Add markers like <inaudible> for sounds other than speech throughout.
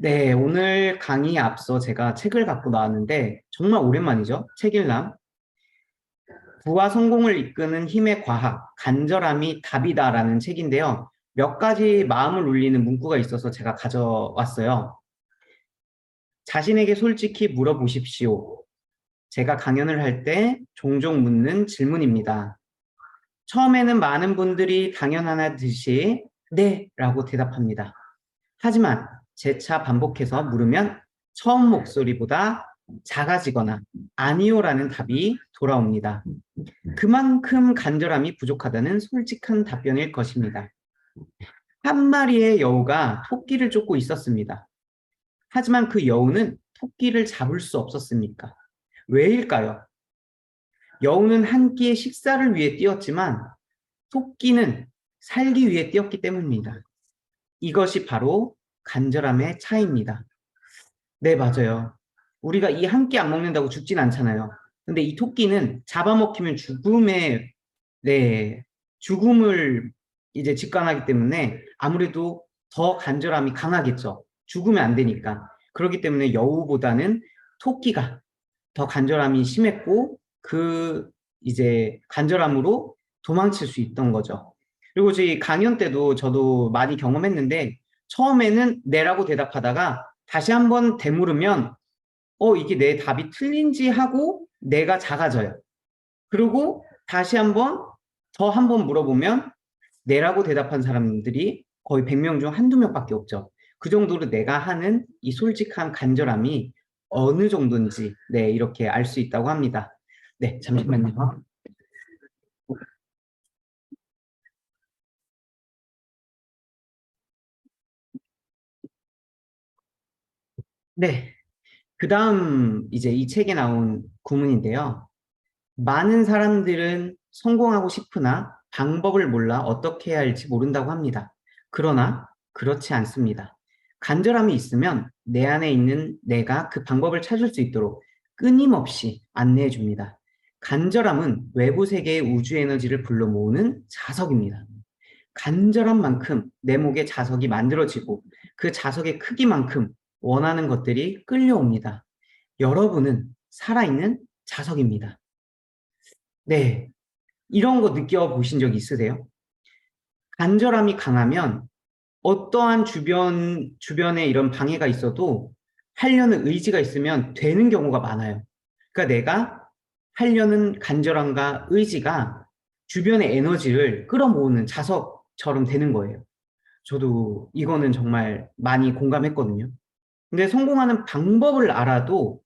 네, 오늘 강의 앞서 제가 책을 갖고 나왔는데 정말 오랜만이죠. 책일남. 부와 성공을 이끄는 힘의 과학, 간절함이 답이다라는 책인데요. 몇 가지 마음을 울리는 문구가 있어서 제가 가져왔어요. 자신에게 솔직히 물어보십시오. 제가 강연을 할 때 종종 묻는 질문입니다. 처음에는 많은 분들이 당연하나 듯이 네 라고 대답합니다. 하지만 재차 반복해서 물으면 처음 목소리보다 작아지거나 아니요라는 답이 돌아옵니다. 그만큼 간절함이 부족하다는 솔직한 답변일 것입니다. 한 마리의 여우가 토끼를 쫓고 있었습니다. 하지만 그 여우는 토끼를 잡을 수 없었습니까? 왜일까요? 여우는 한 끼의 식사를 위해 뛰었지만 토끼는 살기 위해 뛰었기 때문입니다. 이것이 바로 간절함의 차이입니다. 네, 맞아요. 우리가 이 한 끼 안 먹는다고 죽진 않잖아요. 근데 이 토끼는 잡아먹히면 죽음의, 네, 죽음을 이제 직관하기 때문에 아무래도 더 간절함이 강하겠죠. 죽으면 안 되니까. 그렇기 때문에 여우보다는 토끼가 더 간절함이 심했고 그 이제 간절함으로 도망칠 수 있던 거죠. 그리고 저희 강연 때도 저도 많이 경험했는데 처음에는 네라고 대답하다가 다시 한번 되물으면 어 이게 내 답이 틀린지 하고 내가 작아져요. 그리고 다시 한번 더 한번 물어보면 네라고 대답한 사람들이 거의 100명 중 한두 명밖에 없죠. 그 정도로 내가 하는 이 솔직한 간절함이 어느 정도인지 네 이렇게 알 수 있다고 합니다. 네 잠시만요. 네. 그 다음 이제 이 책에 나온 구문인데요. 많은 사람들은 성공하고 싶으나 방법을 몰라 어떻게 해야 할지 모른다고 합니다. 그러나 그렇지 않습니다. 간절함이 있으면 내 안에 있는 내가 그 방법을 찾을 수 있도록 끊임없이 안내해 줍니다. 간절함은 외부 세계의 우주 에너지를 불러 모으는 자석입니다. 간절한 만큼 내 목에 자석이 만들어지고 그 자석의 크기만큼 원하는 것들이 끌려옵니다. 여러분은 살아있는 자석입니다. 네. 이런 거 느껴보신 적 있으세요? 간절함이 강하면 어떠한 주변, 주변에 이런 방해가 있어도 하려는 의지가 있으면 되는 경우가 많아요. 그러니까 내가 하려는 간절함과 의지가 주변의 에너지를 끌어모으는 자석처럼 되는 거예요. 저도 이거는 정말 많이 공감했거든요. 근데 성공하는 방법을 알아도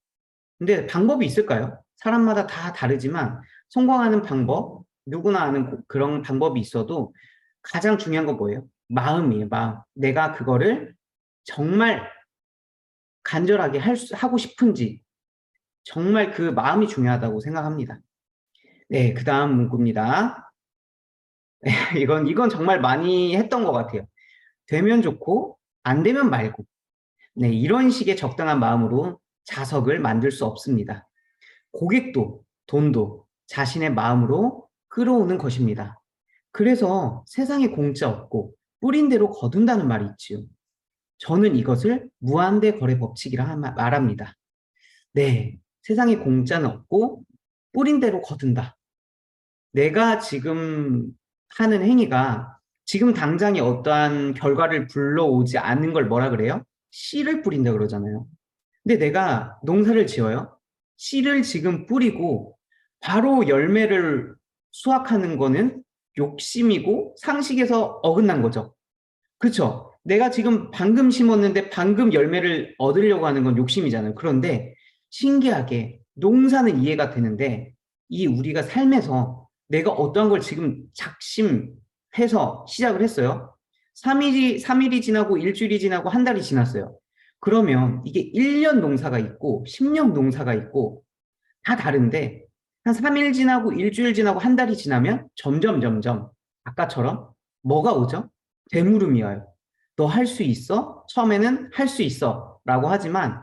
근데 방법이 있을까요? 사람마다 다 다르지만 성공하는 방법 누구나 아는 그런 방법이 있어도 가장 중요한 건 뭐예요? 마음이에요. 마음. 내가 그거를 정말 간절하게 할 수, 하고 싶은지 정말 그 마음이 중요하다고 생각합니다. 네, 그 다음 문구입니다. 네, <laughs> 이건 이건 정말 많이 했던 것 같아요. 되면 좋고 안 되면 말고 네, 이런 식의 적당한 마음으로 자석을 만들 수 없습니다. 고객도 돈도 자신의 마음으로 끌어오는 것입니다. 그래서 세상에 공짜 없고 뿌린 대로 거둔다는 말이 있지요. 저는 이것을 무한대 거래 법칙이라 말합니다. 네, 세상에 공짜는 없고 뿌린 대로 거둔다. 내가 지금 하는 행위가 지금 당장에 어떠한 결과를 불러오지 않는 걸 뭐라 그래요? 씨를 뿌린다 그러잖아요. 근데 내가 농사를 지어요. 씨를 지금 뿌리고 바로 열매를 수확하는 거는 욕심이고 상식에서 어긋난 거죠. 그렇죠? 내가 지금 방금 심었는데 방금 열매를 얻으려고 하는 건 욕심이잖아요. 그런데 신기하게 농사는 이해가 되는데 이 우리가 삶에서 내가 어떠한 걸 지금 작심해서 시작을 했어요. 3일이, 3일이 지나고 일주일이 지나고 한 달이 지났어요. 그러면 이게 1년 농사가 있고 10년 농사가 있고 다 다른데 한 3일 지나고 일주일 지나고 한 달이 지나면 점점 점점 아까처럼 뭐가 오죠? 되물음이 와요. 너 할 수 있어? 처음에는 할 수 있어 라고 하지만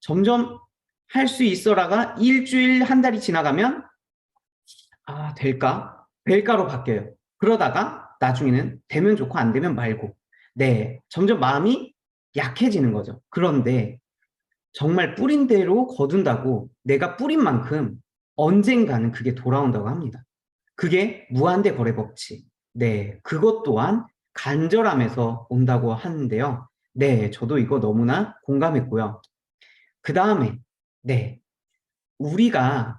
점점 할 수 있어라가 일주일 한 달이 지나가면 아 될까? 될까로 바뀌어요. 그러다가 나중에는 되면 좋고 안 되면 말고 네 점점 마음이 약해지는 거죠. 그런데 정말 뿌린 대로 거둔다고 내가 뿌린 만큼 언젠가는 그게 돌아온다고 합니다. 그게 무한대 거래 법칙. 네, 그것 또한 간절함에서 온다고 하는데요. 네, 저도 이거 너무나 공감했고요. 그 다음에, 네, 우리가,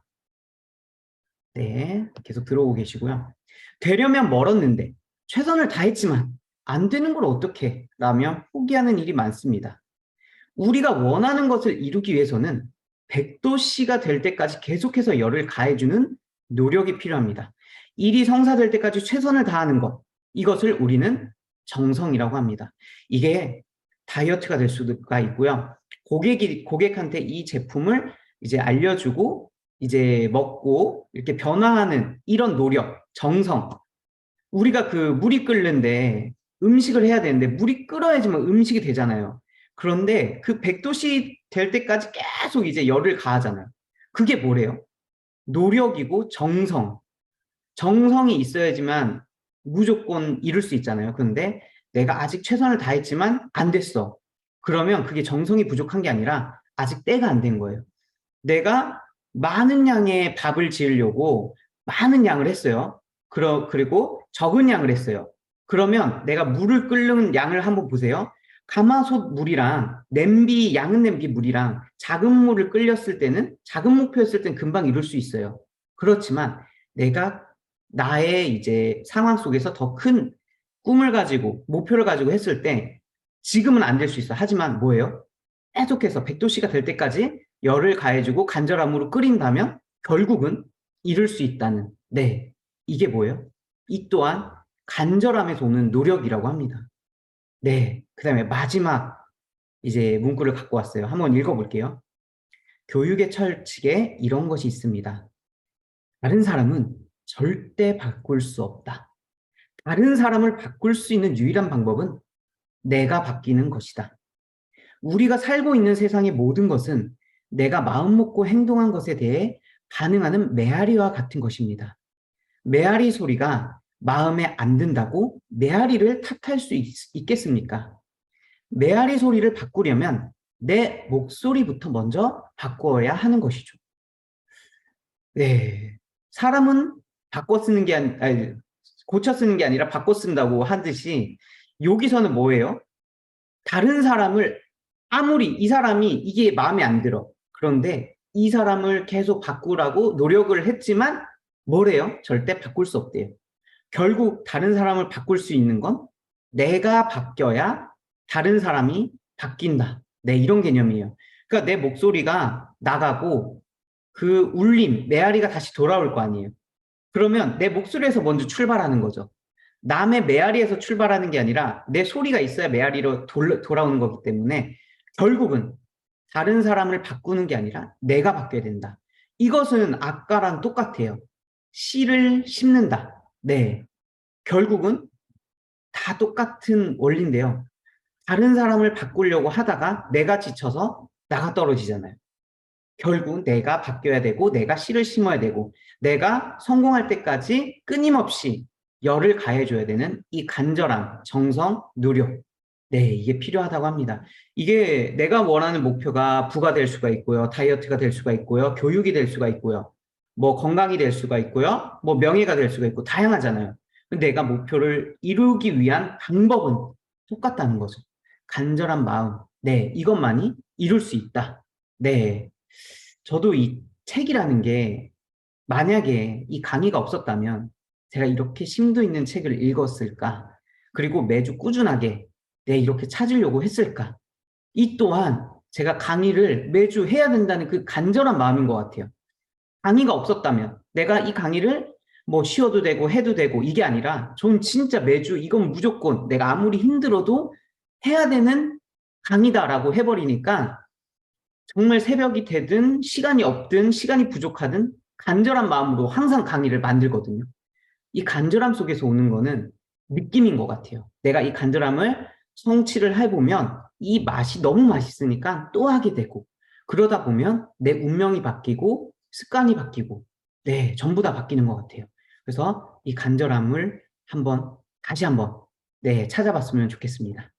네, 계속 들어오고 계시고요. 되려면 멀었는데, 최선을 다했지만, 안 되는 걸 어떻게, 라면 포기하는 일이 많습니다. 우리가 원하는 것을 이루기 위해서는 100도씨가 될 때까지 계속해서 열을 가해주는 노력이 필요합니다. 일이 성사될 때까지 최선을 다하는 것, 이것을 우리는 정성이라고 합니다. 이게 다이어트가 될 수가 있고요. 고객이, 고객한테 이 제품을 이제 알려주고 이제 먹고 이렇게 변화하는 이런 노력, 정성. 우리가 그 물이 끓는데 음식을 해야 되는데 물이 끓어야지만 음식이 되잖아요. 그런데 그 100도씨 될 때까지 계속 이제 열을 가하잖아요. 그게 뭐래요? 노력이고 정성. 정성이 있어야지만 무조건 이룰 수 있잖아요. 그런데 내가 아직 최선을 다했지만 안 됐어. 그러면 그게 정성이 부족한 게 아니라 아직 때가 안 된 거예요. 내가 많은 양의 밥을 지으려고 많은 양을 했어요. 그러, 그리고 적은 양을 했어요. 그러면 내가 물을 끓는 양을 한번 보세요. 가마솥 물이랑 냄비, 양은 냄비 물이랑 작은 물을 끓였을 때는 작은 목표였을 땐 금방 이룰 수 있어요. 그렇지만 내가 나의 이제 상황 속에서 더 큰 꿈을 가지고 목표를 가지고 했을 때 지금은 안 될 수 있어. 하지만 뭐예요? 계속해서 100도씨가 될 때까지 열을 가해주고 간절함으로 끓인다면 결국은 이룰 수 있다는 네 이게 뭐예요? 이 또한 간절함에서 오는 노력이라고 합니다. 네, 그 다음에 마지막 이제 문구를 갖고 왔어요. 한번 읽어볼게요. 교육의 철칙에 이런 것이 있습니다. 다른 사람은 절대 바꿀 수 없다. 다른 사람을 바꿀 수 있는 유일한 방법은 내가 바뀌는 것이다. 우리가 살고 있는 세상의 모든 것은 내가 마음 먹고 행동한 것에 대해 반응하는 메아리와 같은 것입니다. 메아리 소리가 마음에 안 든다고 메아리를 탓할 수 있, 겠습니까 메아리 소리를 바꾸려면 내 목소리부터 먼저 바꿔야 하는 것이죠. 네. 사람은 바꿔 쓰는 게 아니, 아니 고쳐 쓰는 게 아니라 바꿔 쓴다고 하듯이 여기서는 뭐예요? 다른 사람을 아무리 이 사람이 이게 마음에 안 들어. 그런데 이 사람을 계속 바꾸라고 노력을 했지만 뭐래요? 절대 바꿀 수 없대요. 결국 다른 사람을 바꿀 수 있는 건 내가 바뀌어야 다른 사람이 바뀐다. 네, 이런 개념이에요. 그러니까 내 목소리가 나가고 그 울림, 메아리가 다시 돌아올 거 아니에요. 그러면 내 목소리에서 먼저 출발하는 거죠. 남의 메아리에서 출발하는 게 아니라 내 소리가 있어야 메아리로 돌, 돌아오는 거기 때문에 결국은 다른 사람을 바꾸는 게 아니라 내가 바뀌어야 된다. 이것은 아까랑 똑같아요. 씨를 심는다. 네. 결국은 다 똑같은 원리인데요. 다른 사람을 바꾸려고 하다가 내가 지쳐서 나가 떨어지잖아요. 결국 내가 바뀌어야 되고 내가 씨를 심어야 되고 내가 성공할 때까지 끊임없이 열을 가해줘야 되는 이 간절함, 정성, 노력 네, 이게 필요하다고 합니다. 이게 내가 원하는 목표가 부가 될 수가 있고요. 다이어트가 될 수가 있고요. 교육이 될 수가 있고요. 뭐 건강이 될 수가 있고요. 뭐 명예가 될 수가 있고 다양하잖아요. 근데 내가 목표를 이루기 위한 방법은 똑같다는 거죠. 간절한 마음. 네, 이것만이 이룰 수 있다. 네. 저도 이 책이라는 게 만약에 이 강의가 없었다면 제가 이렇게 심도 있는 책을 읽었을까? 그리고 매주 꾸준하게 내 이렇게 찾으려고 했을까? 이 또한 제가 강의를 매주 해야 된다는 그 간절한 마음인 것 같아요. 강의가 없었다면 내가 이 강의를 뭐 쉬어도 되고 해도 되고 이게 아니라 전 진짜 매주 이건 무조건 내가 아무리 힘들어도 해야 되는 강의다라고 해버리니까 정말 새벽이 되든 시간이 없든 시간이 부족하든 간절한 마음으로 항상 강의를 만들거든요. 이 간절함 속에서 오는 거는 느낌인 것 같아요. 내가 이 간절함을 성취를 해보면 이 맛이 너무 맛있으니까 또 하게 되고 그러다 보면 내 운명이 바뀌고 습관이 바뀌고 네 전부 다 바뀌는 것 같아요. 그래서 이 간절함을 한번 다시 한번 네 찾아봤으면 좋겠습니다.